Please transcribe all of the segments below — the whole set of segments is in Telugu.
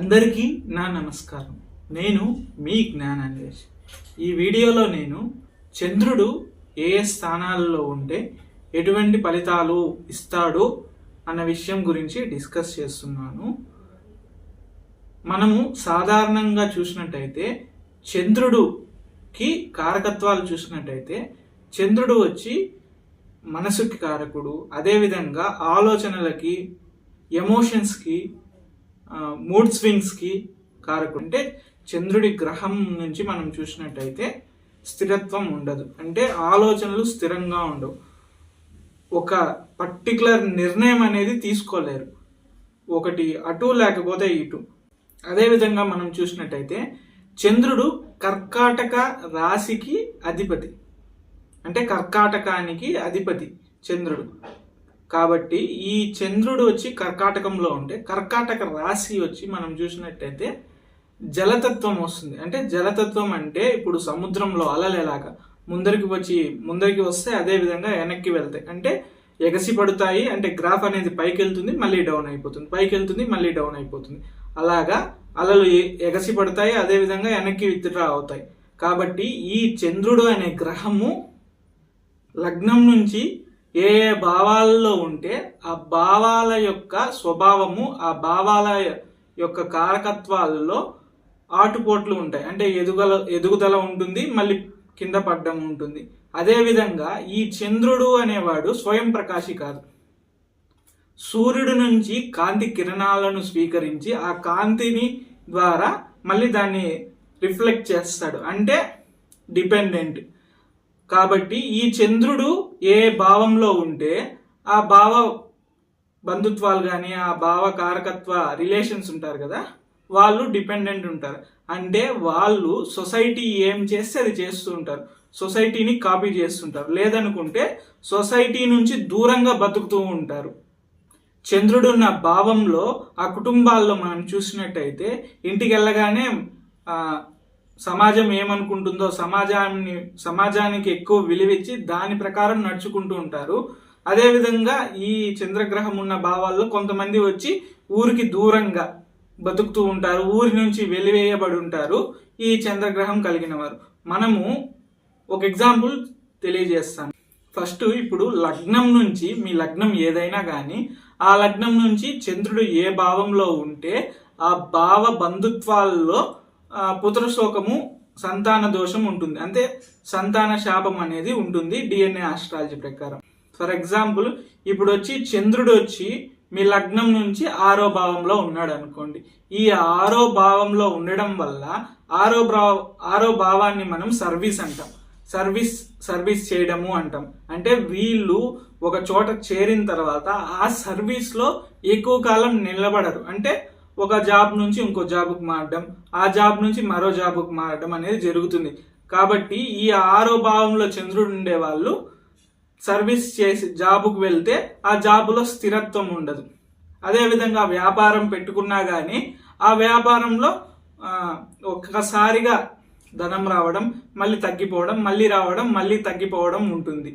అందరికీ నా నమస్కారం. నేను మీ జ్ఞానాందేశ్ ఈ వీడియోలో నేను చంద్రుడు ఏ ఏ ఉంటే ఎటువంటి ఫలితాలు ఇస్తాడు అన్న విషయం గురించి డిస్కస్ చేస్తున్నాను. మనము సాధారణంగా చూసినట్టయితే చంద్రుడుకి కారకత్వాలు చూసినట్టయితే చంద్రుడు వచ్చి మనసుకి కారకుడు అదేవిధంగా ఆలోచనలకి ఎమోషన్స్కి మూడ్ స్వింగ్స్కి కారకుడు. అంటే చంద్రుడి గ్రహం నుంచి మనం చూసినట్టయితే స్థిరత్వం ఉండదు. అంటే ఆలోచనలు స్థిరంగా ఉండవు. ఒక పర్టికులర్ నిర్ణయం అనేది తీసుకోలేరు. ఒకటి అటు లేకపోతే ఇటు. అదేవిధంగా మనం చూసినట్టయితే చంద్రుడు కర్కాటక రాశికి అధిపతి. అంటే కర్కాటకానికి అధిపతి చంద్రుడు. కాబట్టి ఈ చంద్రుడు వచ్చి కర్కాటకంలో ఉంటే కర్కాటక రాశి వచ్చి మనం చూసినట్టయితే జలతత్వం వస్తుంది. అంటే జలతత్వం అంటే ఇప్పుడు సముద్రంలో అలలు ఎలాగా ముందరికి వచ్చి ముందరికి వస్తే అదే విధంగా వెనక్కి వెళ్తాయి. అంటే ఎగసి పడుతాయి అంటే గ్రాఫ్ అనేది పైకి వెళ్తుంది మళ్ళీ డౌన్ అయిపోతుంది. పైకి వెళ్తుంది మళ్ళీ డౌన్ అయిపోతుంది. అలాగా అలలు ఎగసి పడతాయి అదే విధంగా వెనక్కి విత్డ్రా అవుతాయి. కాబట్టి ఈ చంద్రుడు అనే గ్రహము లగ్నం నుంచి ఏ ఏ భావాల్లో ఉంటే ఆ భావాల యొక్క స్వభావము ఆ భావాల యొక్క కారకత్వాలలో ఆటుపోట్లు ఉంటాయి. అంటే ఎదుగల ఎదుగుదల ఉంటుంది మళ్ళీ కింద పడ్డం ఉంటుంది. అదేవిధంగా ఈ చంద్రుడు అనేవాడు స్వయం ప్రకాశి కాదు. సూర్యుడు నుంచి కాంతి కిరణాలను స్వీకరించి ఆ కాంతిని ద్వారా మళ్ళీ దాన్ని రిఫ్లెక్ట్ చేస్తాడు. అంటే డిపెండెంట్. కాబట్టి ఈ చంద్రుడు ఏ భావంలో ఉంటే ఆ భావ బంధుత్వాలు కానీ ఆ భావ కారకత్వ రిలేషన్స్ ఉంటారు కదా వాళ్ళు డిపెండెంట్ ఉంటారు. అంటే వాళ్ళు సొసైటీ ఏం చేస్తే అది చేస్తూ ఉంటారు. సొసైటీని కాపీ చేస్తుంటారు. లేదనుకుంటే సొసైటీ నుంచి దూరంగా బతుకుతూ ఉంటారు. చంద్రుడున్న భావంలో ఆ కుటుంబాల్లో మనం చూసినట్టయితే ఇంటికి వెళ్ళగానే సమాజం ఏమనుకుంటుందో సమాజాన్ని సమాజానికి ఎక్కువ విలువిచ్చి దాని ప్రకారం నడుచుకుంటూ ఉంటారు. అదేవిధంగా ఈ చంద్రగ్రహం ఉన్న భావాల్లో కొంతమంది వచ్చి ఊరికి దూరంగా బతుకుతూ ఉంటారు ఊరి నుంచి వెలివేయబడి ఉంటారు ఈ చంద్రగ్రహం కలిగిన వారు. మనము ఒక ఎగ్జాంపుల్ తెలియజేస్తాను. ఫస్ట్ ఇప్పుడు లగ్నం నుంచి మీ లగ్నం ఏదైనా కానీ ఆ లగ్నం నుంచి చంద్రుడు ఏ భావంలో ఉంటే ఆ భావ బంధుత్వాల్లో పుత్రశోకము సంతాన దోషం ఉంటుంది. అంటే సంతాన శాపం అనేది ఉంటుంది డిఎన్ఏ ఆస్ట్రాలజీ ప్రకారం. ఫర్ ఎగ్జాంపుల్ ఇప్పుడు వచ్చి చంద్రుడు వచ్చి మీ లగ్నం నుంచి ఆరో భావంలో ఉన్నాడు అనుకోండి. ఈ ఆరో భావంలో ఉండడం వల్ల ఆరో భావ ఆరో భావాన్ని మనం సర్వీస్ అంటాం. సర్వీస్ సర్వీస్ చేయడము అంటాం. అంటే వీళ్ళు ఒక చోట చేరిన తర్వాత ఆ సర్వీస్లో ఎక్కువ కాలం నిలబడరు. అంటే ఒక జాబ్ నుంచి ఇంకో జాబ్కు మారడం ఆ జాబ్ నుంచి మరో జాబ్కు మారడం అనేది జరుగుతుంది. కాబట్టి ఈ ఆరో భావంలో చంద్రుడు ఉండే వాళ్ళు సర్వీస్ చేసి జాబుకు వెళ్తే ఆ జాబులో స్థిరత్వం ఉండదు. అదేవిధంగా వ్యాపారం పెట్టుకున్నా కానీ ఆ వ్యాపారంలో ఒక్కసారిగా ధనం రావడం మళ్ళీ తగ్గిపోవడం మళ్ళీ రావడం మళ్ళీ తగ్గిపోవడం ఉంటుంది.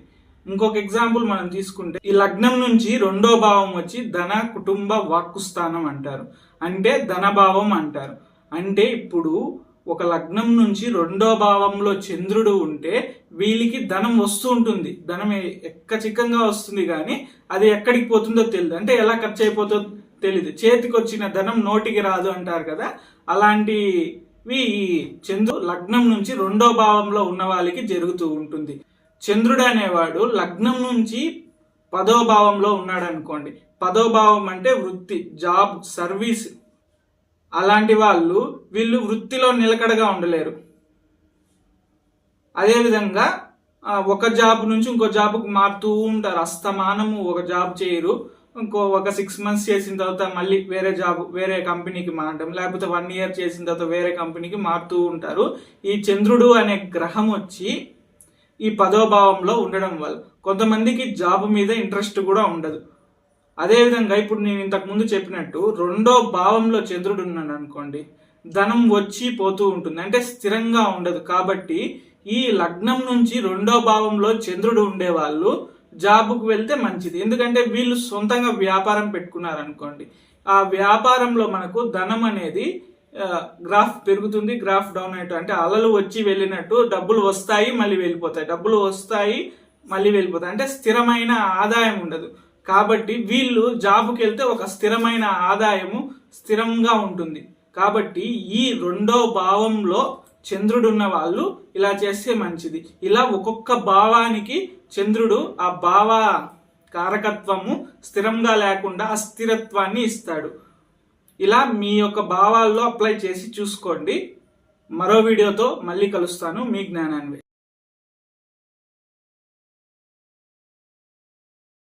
ఇంకొక ఎగ్జాంపుల్ మనం తీసుకుంటే ఈ లగ్నం నుంచి రెండో భావం వచ్చి ధన కుటుంబ వాక్కుస్థానం అంటారు. అంటే ధనభావం అంటారు. అంటే ఇప్పుడు ఒక లగ్నం నుంచి రెండో భావంలో చంద్రుడు ఉంటే వీళ్ళకి ధనం వస్తూ ఉంటుంది. ధనం ఎక్కచిక్కంగా వస్తుంది కానీ అది ఎక్కడికి పోతుందో తెలియదు అంటే ఎలా ఖర్చు అయిపోతుందో తెలియదు చేతికి వచ్చిన ధనం నోటికి రాదు అంటారు కదా. అలాంటివి ఈ చంద్రు లగ్నం నుంచి రెండో భావంలో ఉన్న వాళ్ళకి జరుగుతూ ఉంటుంది. చంద్రుడు అనేవాడు లగ్నం నుంచి పదో భావంలో ఉన్నాడు అనుకోండి. పదో భావం అంటే వృత్తి జాబ్ సర్వీస్. అలాంటి వాళ్ళు వీళ్ళు వృత్తిలో నిలకడగా ఉండలేరు. అదేవిధంగా ఒక జాబ్ నుంచి ఇంకో జాబ్కు మారుతూ ఉంటారు. అస్తమానము ఒక జాబ్ చేయరు. ఇంకో ఒక సిక్స్ మంత్స్ చేసిన తర్వాత మళ్ళీ వేరే జాబ్ వేరే కంపెనీకి మారడం లేకపోతే వన్ ఇయర్ చేసిన తర్వాత వేరే కంపెనీకి మారుతూ ఉంటారు. ఈ చంద్రుడు అనే గ్రహం వచ్చి ఈ పదో భావంలో ఉండడం వల్ల కొంతమందికి జాబ్ మీద ఇంట్రెస్ట్ కూడా ఉండదు. అదేవిధంగా ఇప్పుడు నేను ఇంతకుముందు చెప్పినట్టు రెండో భావంలో చంద్రుడు ఉన్నాడు అనుకోండి ధనం వచ్చి పోతూ ఉంటుంది. అంటే స్థిరంగా ఉండదు. కాబట్టి ఈ లగ్నం నుంచి రెండో భావంలో చంద్రుడు ఉండేవాళ్ళు జాబ్కు వెళ్తే మంచిది. ఎందుకంటే వీళ్ళు సొంతంగా వ్యాపారం పెట్టుకున్నారు అనుకోండి ఆ వ్యాపారంలో మనకు ధనం అనేది గ్రాఫ్ పెరుగుతుంది గ్రాఫ్ డౌన్ అయినట్టు అంటే అలలు వచ్చి వెళ్ళినట్టు డబ్బులు వస్తాయి మళ్ళీ వెళ్ళిపోతాయి. డబ్బులు వస్తాయి మళ్ళీ వెళ్ళిపోతాయి. అంటే స్థిరమైన ఆదాయం ఉండదు. కాబట్టి వీళ్ళు జాబ్కి వెళ్తే ఒక స్థిరమైన ఆదాయము స్థిరంగా ఉంటుంది. కాబట్టి ఈ రెండో భావంలో చంద్రుడు ఉన్న వాళ్ళు ఇలా చేస్తే మంచిది. ఇలా ఒక్కొక్క భావానికి చంద్రుడు ఆ భావ కారకత్వము స్థిరంగా లేకుండా అస్థిరత్వాన్ని ఇస్తాడు. ఇలా మీ యొక్క భావాల్లో అప్లై చేసి చూసుకోండి. మరో వీడియోతో మళ్ళీ కలుస్తాను. మీ జ్ఞానాన్వి.